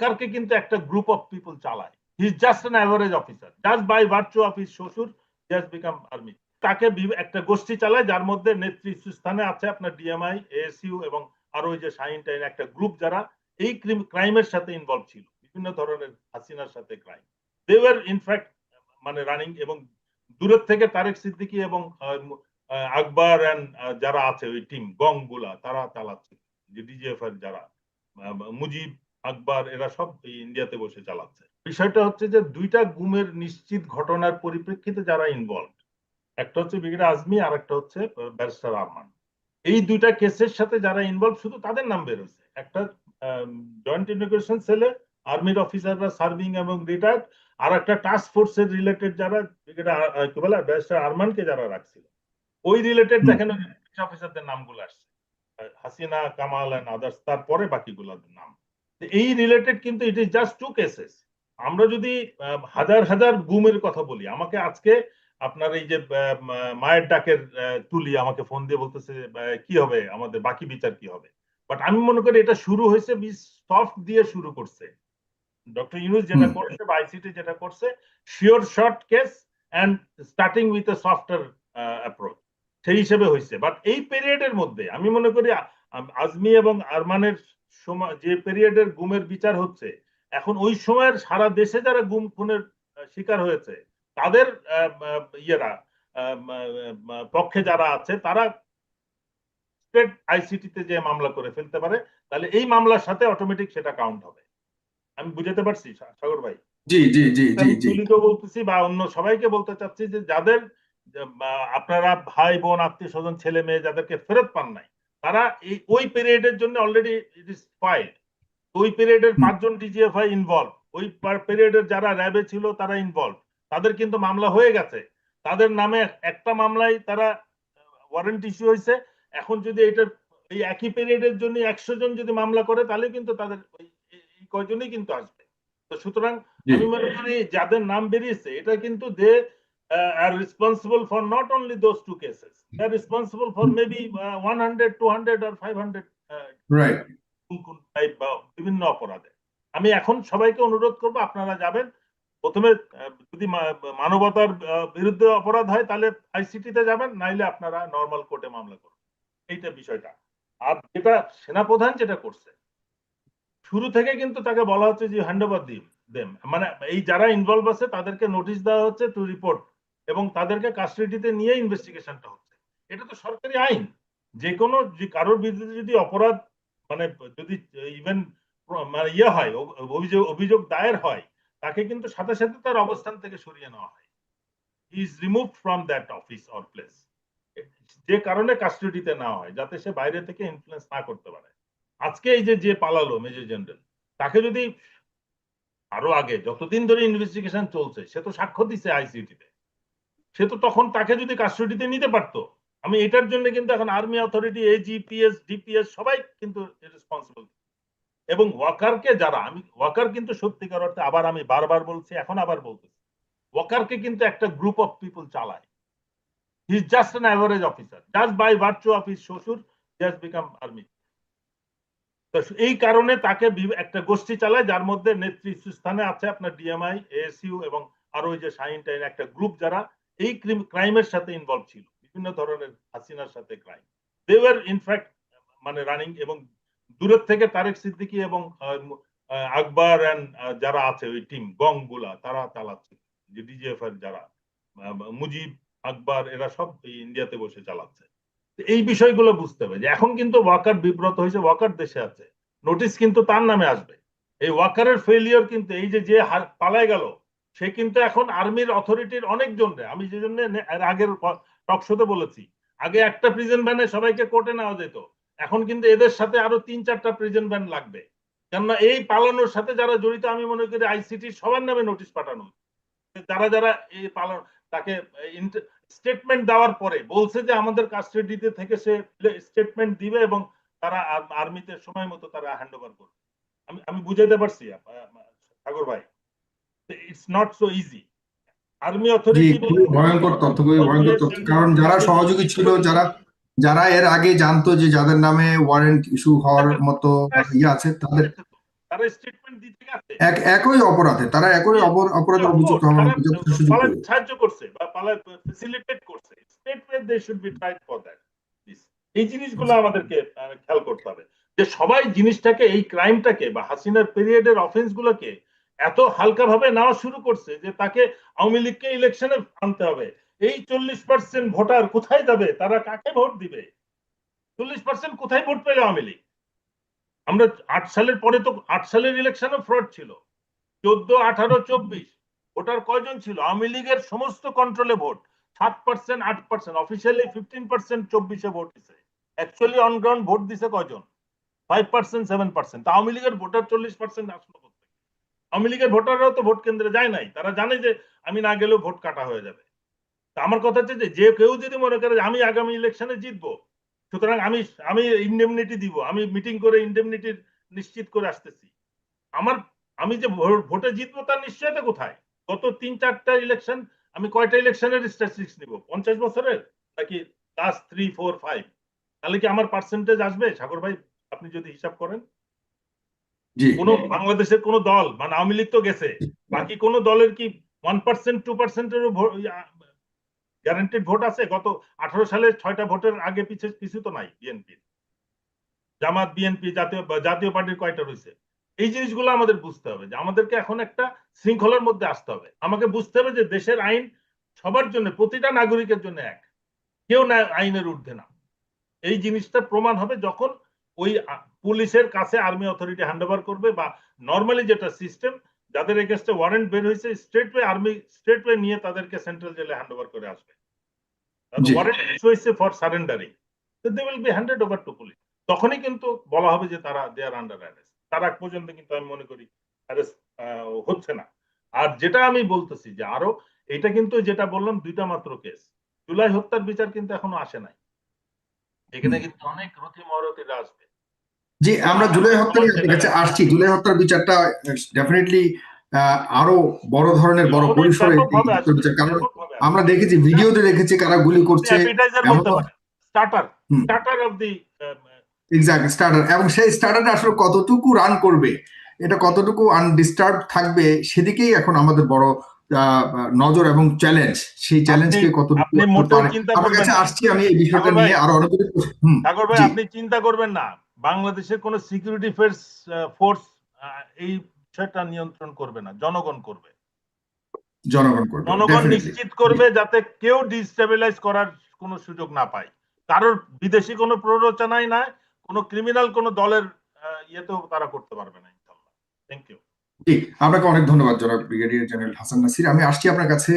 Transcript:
ওয়াকারকে কিন্তু একটা group of people চালায়। He is just an average officer just by virtue of his শ্বশুর just become army তাকে একটা গোষ্ঠী চালায়, যার মধ্যে নেতৃত্ব স্থানে আছে আপনার ডিএমআই এএসইউ এবং আরও ওই যে শাহিন টাইন, একটা গ্রুপ যারা এই ক্রাইমের সাথে ইনভলভ ছিল। বিভিন্ন ধরনের হাসিনার সাথে crime they were in fact মানে রানিং এবং দূরের থেকে তারেক সিদ্দিকি এবং আকবর অ্যান্ড যারা আছে ওই টিম গংগুলা তারা চালাচ্ছে। যে ডিজিএফ যারা মুজিব আকবর এরা সব ইন্ডিয়াতে বসে চালাচ্ছে। বিষয়টা হচ্ছে যে দুইটা গুমের নিশ্চিত ঘটনার পরিপ্রেক্ষিতে যারা ইনভলভ একটা হচ্ছে ব্রিগেডিয়ার আজমি আর একটা হচ্ছে ব্যারিস্টার আরমান। এই দুইটা কেসের সাথে যারা ইনভলভ শুধু তাদের নাম বেরোছে একটা জয়েন্ট ইন্টিগ্রেশন সেলে আর্মির অফিসাররা সার্ভিং এবং রিটায়ার্ড আর একটা টাস্ক ফোর্সের রিলেটেড যারা কি বলে ব্যারিস্টার আরমানকে যারা রাখছিল। ওই রিলেটেড দেখেন অফিসারদের নামগুলো আসছে। হাসিনা কামাল এন্ড আদার্স তারপরে বাকিগুলোর নাম। এই রিলেটেড কিন্তু it is just two cases আমরা যদি হাজার হাজার গুমের কথা বলি আমাকে আজকে আপনার এই যে মায়ের ডাকের তুলি আমাকে ফোন দিয়ে বলতেছে কি হবে আমাদের বাকি বিচার কি হবে? বাট আমি মনে করি এটা শুরু হয়েছে সফট দিয়ে শুরু করছে। ডক্টর ইউনুস যেটা করছে বা আইসিটি যেটা করছে sure shot case and starting with a software approach সেই হিসেবে হয়েছে। বাট এই পিরিয়ডের মধ্যে আমি মনে করি আজমি এবং আরমানের সময় যে পিরিয়ডের গুমের বিচার হচ্ছে এখন ওই সময়ের সারা দেশে যারা গুম খুনের শিকার হয়েছে তাদের ইয়েরা পক্ষে যারা আছে তারা স্টেট আইসিটিতে যে মামলা করে ফেলতে পারে তাহলে এই মামলার সাথে অটোমেটিক সেটা কাউন্ট হবে। আমি বুঝাতে পারছি সাগর ভাই? জি জি জি জি জি। বলতেছি বা অন্য সবাইকে বলতে চাচ্ছি যে যাদের আপনারা ভাই বোন আত্মীয় স্বজন ছেলে মেয়ে যাদেরকে ফেরত পান নাই তারা এই ওই পিরিয়ডের জন্য অলরেডি ইট ইস ফাইল্ড ওই পিরিয়ডের। পাঁচজন ডিজিএফআই ইনভলভ ওই পিরিয়ডের যারা র্যাবে ছিল তারা ইনভলভ তাদের কিন্তু মামলা হয়ে গেছে। তাদের নামে একটা মামলায় তারা ওয়ারেন্ট ইস্যু হয়েছে। এখন যদি এটার এই একই পিরিয়ডের জন্য একশো জন যদি মামলা করে তাহলে কিন্তু তাদের ওই- এই এই কয়জনই কিন্তু আসবে। তো সুতরাং আমি মনে করি যাদের নাম বেরিয়েছে এটা কিন্তু they those two cases they are responsible for maybe one hundred two hundred R five hundred right type বা বিভিন্ন অপরাধে আমি এখন সবাইকে অনুরোধ করব আপনারা যাবেন। প্রথমে যদি মানবতার বিরুদ্ধে অপরাধ হয় তাহলে আইসিটিতে যাবেন নাইলে আপনারা নর্মাল কোর্টে মামলা করবেন এইটা বিষয়টা। আর যেটা সেনাপ্রধান যেটা করছে শুরু থেকে কিন্তু তাকে বলা হচ্ছে যে হ্যান্ড ওভার দিম দেম মানে এই যারা ইনভলভ আছে তাদেরকে নোটিশ দেওয়া হচ্ছে টু রিপোর্ট এবং তাদেরকে কাস্টডিতে নিয়ে ইনভেস্টিগেশনটা হচ্ছে। এটা তো সরকারি আইন। যে কোনো কারোর বিরুদ্ধে যদি অপরাধ মানে যদি ইভেন মানে ইয়ে হয় অভিযোগ অভিযোগ দায়ের হয়, তাকে কিন্তু সাথে সাথে তার অবস্থান থেকে সরিয়ে নেওয়া হয়। Is remove from that office or place যে কারণে কাস্টডিতে নেওয়া হয়, যাতে সে বাইরে থেকে ইনফ্লুয়েন্স না করতে পারে। আজকে এই যে যে পালালো মেজর জেনারেল তাকে যদি আরও আগে, যতদিন ধরে ইনভেস্টিগেশন চলছে, সে তো সাক্ষ্য দিছে আইসিটিতে সে তো তখন তাকে যদি কাস্টডিতে নিতে পারতো। আমি এটার জন্য কিন্তু এখন আর্মি অথরিটি এজিপিএস ডিপিএস সবাই কিন্তু রেসপন্সিবল এবং ওয়াকারকে যারা, আমি, ওয়াকার কিন্তু সত্যিকার অর্থে আবার আমি বারবার বলছি, এখন আবার বলতেছি। ওয়াকারকে কিন্তু একটা গ্রুপ অফ পিপল চালায়। He is just an average officer just by virtue of his শ্বশুর জাস্ট বিকাম আর্মি তো এই কারণে তাকে একটা গোষ্ঠী চালায়, যার মধ্যে নেতৃত্ব স্থানে আছে আপনার ডিএমআই এএসইউ এবং আরও ওই যে শাহিন টাইন একটা গ্রুপ যারা এই ক্রাইমের সাথে ইনভলভ ছিল। বিভিন্ন ধরনের হাসিনার সাথে crime they were in fact মানে রানিং এবং দূরের থেকে তারেক সিদ্দিকী এবং আকবর অ্যান্ড যারা আছে, ওই টিম গংগুলা, তারা চালাচ্ছে। যে ডিজিএফ এর যারা মুজিব, আকবর, এরা সব ইন্ডিয়াতে বসে চালাচ্ছে। এই বিষয়গুলো বুঝতে হবে যে এখন কিন্তু ওয়াকার বিব্রত হয়েছে, ওয়াকার দেশে আছে। নোটিশ কিন্তু তার নামে আসবে। এই ওয়াকারের ফেলিয়র কিন্তু এই যে যে পালায় গেল সে কিন্তু এখন আর্মির অথরিটির অনেক জনরে আমি যে জন্য আগের টক শোতে বলেছি, আগে একটা প্রিজন ভ্যানে সবাইকে কোর্টে নেওয়া যেত। এখন কিন্তু এদের সাথে আরও তিন চারটা প্রিজন ভ্যান লাগবে। কেননা এই পালানোর সাথে যারা জড়িত, আমি মনে করি আইসিটি সবার নামে নোটিশ পাঠানো। যারা যারা এই পালন তাকে স্টেটমেন্ট দেওয়ার পরে বলছে যে আমাদের কাস্টডিতে থেকে সে স্টেটমেন্ট দিবে এবং তারা আর্মিতে সময় মতো তারা হ্যান্ড ওভার করবে। আমি আমি বুঝাইতে পারছি সাগর ভাই। It's not so easy army authority ভয়ঙ্কর তথ্য ভয়ঙ্কর তথ্য। কারণ যারা সহযোগী ছিল যারা যারা এর আগে জানতো যে যাদের নামে ওয়ারেন্ট ইস্যু হওয়ার মতো ইয়ে আছে তাদের তারা স্টেটমেন্ট দিতে গেছে। এক একই অপরাধে তারা একই অপর- অপরাধে অভিযুক্ত হওয়ার সুযোগ সাহায্য করছে বা পালা করছে। Statement they should be tried for that এই জিনিসগুলো আমাদেরকে খেয়াল করতে হবে। যে সবাই জিনিসটাকে এই ক্রাইমটাকে বা হাসিনার পিরিয়ডের অফেন্স গুলোকে এত হালকা ভাবে নেওয়া শুরু করছে যে তাকে আওয়ামী লীগকে ইলেকশনে আনতে হবে। এই চল্লিশ পার্সেন্ট ভোটার কোথায় যাবে? তারা কাকে ভোট দিবে? চল্লিশ পার্সেন্ট কোথায় ভোট পেল আওয়ামী লীগ? আমরা আট সালের পরে তো, আট সালের ইলেকশনও ফ্রড ছিল। চোদ্দ, আঠারো, চব্বিশ, ভোটার কয়জন ছিল? আওয়ামী লীগের সমস্ত কন্ট্রোলে ভোট। সাত পার্সেন্ট আট পার্সেন্ট অফিসিয়ালি ফিফটিন পার্সেন্ট চব্বিশে ভোট দিছে। অ্যাকচুয়ালি অন ভোট দিছে কয়জন? Five percent seven percent Awami লীগের ভোটার চল্লিশ পার্সেন্ট আসলো? আওয়ামী লীগের ভোটাররাও তো ভোট কেন্দ্রে যায় নাই। তারা জানে যে আমি না গেলেও ভোট কাটা হয়ে যাবে। তা আমার কথা হচ্ছে যে কেউ যদি মনে করে আমি আগামী ইলেকশনে জিতবো, সুতরাং আমি আমি ইন্ডেমনিটি দিব, আমি মিটিং করে ইন্ডেমনিটি নিশ্চিত করে আসতেছি। আমার, আমি যে ভোটে জিতবো তার নিশ্চয়তা কোথায়? গত তিন, চারটা ইলেকশন আমি কয়টা ইলেকশনের স্ট্যাটিস্টিক্স নিব? পঞ্চাশ বছরের? নাকি লাস্ট থ্রি ফোর ফাইভ তাহলে কি আমার পার্সেন্টেজ আসবে? সাগর ভাই, আপনি যদি হিসাব করেন। কোন বাংলাদেশের কোন দল মানে আওয়ামী লীগ তো গেছে বাকি কোন দলের কি ওয়ান পার্সেন্ট টু পার্সেন্টের গ্যারান্টেড ভোট আছে? গত আঠারো সালে ছয়টা ভোটের আগে পিছে কিছু তো নাই বিএনপি জামাত বিএনপি জাতীয় জাতীয় পার্টির কয়টা রয়েছে? এই জিনিসগুলো আমাদের বুঝতে হবে যে আমাদেরকে এখন একটা শৃঙ্খলার মধ্যে আসতে হবে। আমাকে বুঝতে হবে যে দেশের আইন সবার জন্য প্রতিটা নাগরিকের জন্য এক। কেউ না আইনের ঊর্ধ্বে না। এই জিনিসটা প্রমাণ হবে যখন ওই পুলিশের কাছে আর্মি অথরিটি হ্যান্ড ওভার করবে বা নর্মালি যেটা সিস্টেম যাদের এগেস্টে ওয়ারেন্ট বের হয়েছে state way army state way নিয়ে তাদেরকে সেন্ট্রাল জেলে হ্যান্ড ওভার করে আসবে। ওয়ারেন্ট হয়েছে for surrendering they will be handed over to police তখনই কিন্তু বলা হবে যে তারা দে আর আন্ডার অ্যারেস্ট তার আগ পর্যন্ত কিন্তু আমি মনে করি অ্যারেস্ট হচ্ছে না। আর যেটা আমি বলতেছি যে আরও এটা কিন্তু যেটা বললাম দুইটা মাত্র কেস জুলাই হত্যার বিচার কিন্তু এখনও আসে নাই। এখানে কিন্তু অনেক রথি মরতিরা আসবে জি আমরা জুলাই হত্যা নিয়ে আপনার কাছে আসছি। জুলাই হত্যার বিচারটা ডেফিনেটলি আরও বড় ধরনের বড় পরিসরে বিচার কারণ আমরা দেখেছি ভিডিওতে দেখেছি কারা গুলি করছে starter starter of the starter এবং সেই স্টার্টারটা আসলে কতটুকু রান করবে এটা কতটুকু আনডিস্টার্ব থাকবে সেদিকেই এখন আমাদের বড় নজর এবং চ্যালেঞ্জ সেই চ্যালেঞ্জকে কতটুকু আপনার কাছে আসছি আমি এই বিষয়টা নিয়ে আরও অনেক। আপনি চিন্তা করবেন না। বাংলাদেশের কোন সিকিউরিটি ফোর্স ফোর্স এই বিষয়টা নিয়ন্ত্রণ করবে না জনগণ করবে। জনগণ করবে জনগণ নিশ্চিত করবে যাতে কেউ ডিস্টেবিলাইজ করার কোনো সুযোগ না পায়। কারোর বিদেশি কোনো প্ররোচনাই নাই কোনো ক্রিমিনাল কোনো দলের ইয়েতেও তারা করতে পারবে না ইনশাল্লাহ থ্যাংক ইউ জি আপনাকে অনেক ধন্যবাদ জনাব ব্রিগেডিয়ার জেনারেল হাসান নাসির। আমি আসছি আপনার কাছে।